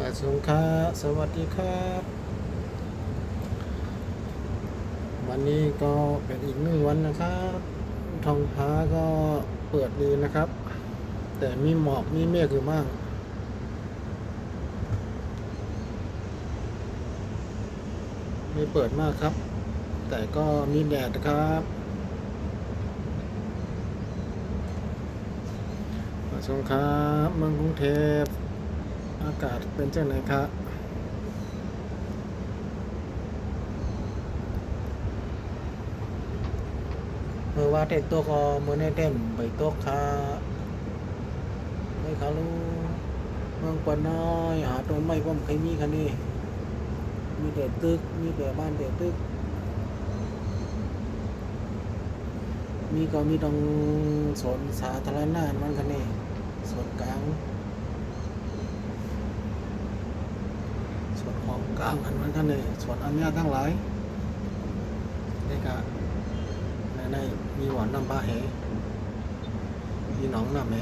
มาสงค่ะสวัสดีครับ วันนี้ก็เป็นอีกหนึ่งวันนะครับทองฟ้าก็เปิดดีนะครับ แต่มีหมอกมีเมฆอยู่มากไม่เปิดมากครับ แต่ก็มีแดดนะครับมาชมครับเมืองกรุงเทพ อากาศเป็นเช่นไรครับเมื่อว่าเต็มตัวก็เมื่อในเต็มใบตัวคาไม่ขารู้เมืองปานน้อย หาต้นไม้ก็ม่เคยมีคันนี้มีแต่ตึก มีแต่บ้านแต่ตึก มีก็มีตรงสวนสาธารณะมันคันนี้สวนกลางส วนของกลางอันมันคันนี้สวนอันเนี้ยทั้งหลายนี่ก็ในในมีหวานน้ำปลาเหมีหนองน้ำเห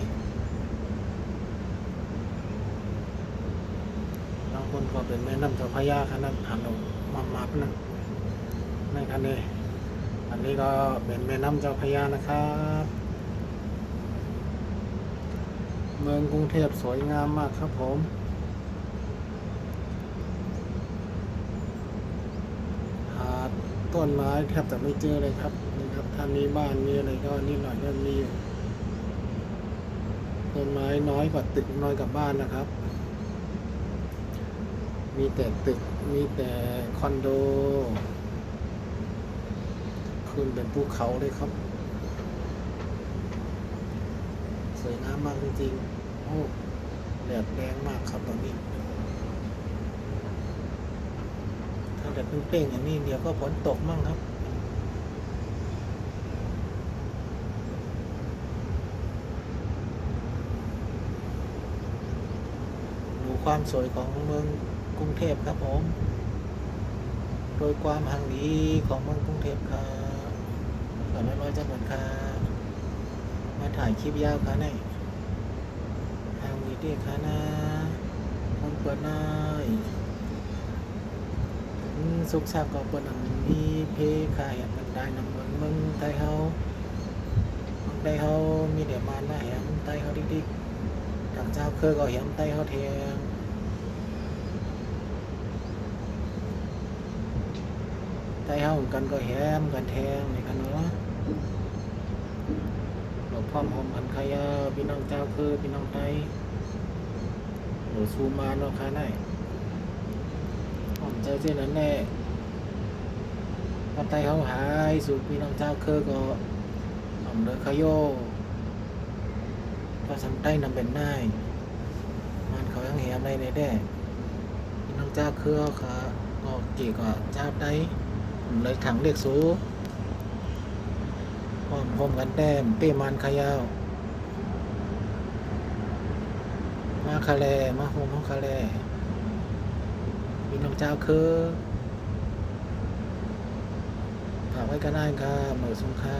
บางคนก็เป็นแม่น้ำเจ้าพระยาขนาดหันลงมามาพนันในคันนี้อันนี้ก็เป็นแม่น้ำเจ้าพระยานะครับ เมืองกรุงเทพสวยงามมากครับผม หาด ต้นไม้แทบจะไม่เจอเลยครับนี่ครับถ้ามีบ้านมีอะไรก็นิดหน่อยก็มีอยู่ต้นไม้น้อยกว่าตึกน้อยกว่าบ้านนะครับ มีแต่ตึกมีแต่คอนโดขึ้นเป็นภูเขาเลยครับ สวยงามมากจริงๆโอ้แดดแรงมากครับตอนนี้ ถ้าแดดเปร่งอย่างนี้เดี๋ยวก็ฝนตกมั่งครับ ดูความสวยของเมืองกรุงเทพครับผมโดยความห่างดีของเมืองกรุงเทพครับก่อนน้อยจังหวัดครับมาถ่ายคลิปยาวค่ะนี่ทางวีดีค่ะนะมันเปิดหน้อย สุขสันต์ก็เปิดหนังมีเพขายมันได้นำเมืองเมืองไทยเฮาเมืองไทยเฮามีเดียมาหน้าแหมไทยเฮาดิกๆทางเจ้าเคยก็เห็นไทยเฮาเทียงไทยเฮากันก็แหมกันแทงในกันเนาะหลบพร้อมหอมกันใครอะพี่น้องเจ้าคือพี่น้องไทยหนูซูมาเนาะค่ะไหน หอมใจเช่นนั้นแน่พอไทยเฮาหายสู่พี่น้องเจ้าเคือก็หอมเลยขยโยก็สังใต้นำเป็นนายมันเขายังแหมในในแด่พี่น้องเจ้าเคือเขาก็เกี่ยวกับเจ้าไต้เลยถังเรียกสูพร้อมพร้อมกันแต้มเป้มันขยาวมาคาแลมาโฮมของคาแล มีน้องเจ้าคือฝากไว้ก็ได้ค่ะเหมือสุงค่า